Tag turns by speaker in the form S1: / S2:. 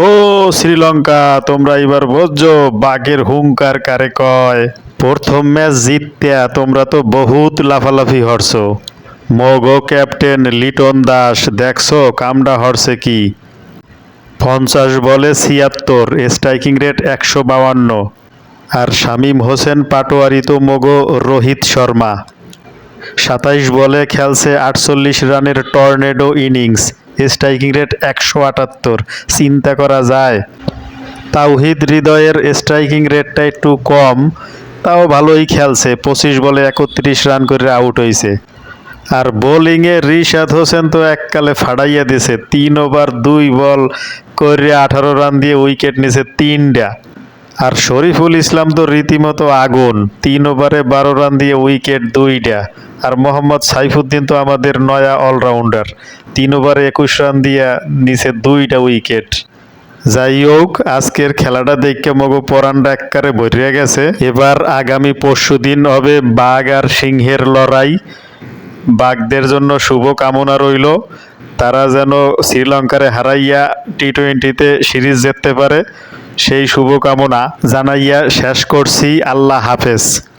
S1: ও শ্রীলঙ্কা, তোমরা এবার বুঝছ, বাঘের হুঙ্কার কারে কয়? প্রথম ম্যাচ জিততে তোমরা তো বহুত লাফালাফি হরছো। মগো ক্যাপ্টেন লিটন দাস, দেখছ, কামডা হরছে কি? পঞ্চাশ বলে ছিয়াত্তর, স্ট্রাইকিং রেট একশো বাউান্ন আর শামীম হোসেন পাটোয়ারি তো মগো রোহিত শর্মা। সাতাইশ বলে খেলছে আটচল্লিশ রানের টর্নেডো ইনিংস। স্ট্রাইকিং রেট একশো আটাত্তর। চিন্তা করা যায়। তাওহিদ হৃদয়ের স্ট্রাইকিং রেটটা একটু কম। তাও ভালোই খেলছে। পঁচিশ বলে একত্রিশ রান করে আউট হয়েছে আর বোলিংয়ে রিশাদ হোসেন তো এককালে ফাড়াইয়া দিছে। তিন ওভার দুই বল করে আঠারো রান দিয়ে উইকেট নিছে তিনটা। আর শরীফুল ইসলাম তো রীতিমতো আগুন। তিন ওভারে বারো রান দিয়ে উইকেট দুইটা। আর মোহাম্মদ সাইফুদ্দিন তো আমাদের নয়া অলরাউন্ডার। তিন ওভারে একুশ রান দিয়া নিচে দুইটা উইকেট। যাই হোক, আজকের খেলাটা দেখে মগো পরানটা এককারে ভরিয়া গেছে। এবার আগামী পরশু দিন হবে বাঘ আর সিংহের লড়াই। বাঘদের জন্য শুভ কামনা রইল। তারা যেন শ্রীলঙ্কারে হারাইয়া টি টোয়েন্টিতে সিরিজ জিততে পারে। সেই শুভকামনা জানাইয়া শেষ করছি। আল্লাহ হাফেজ।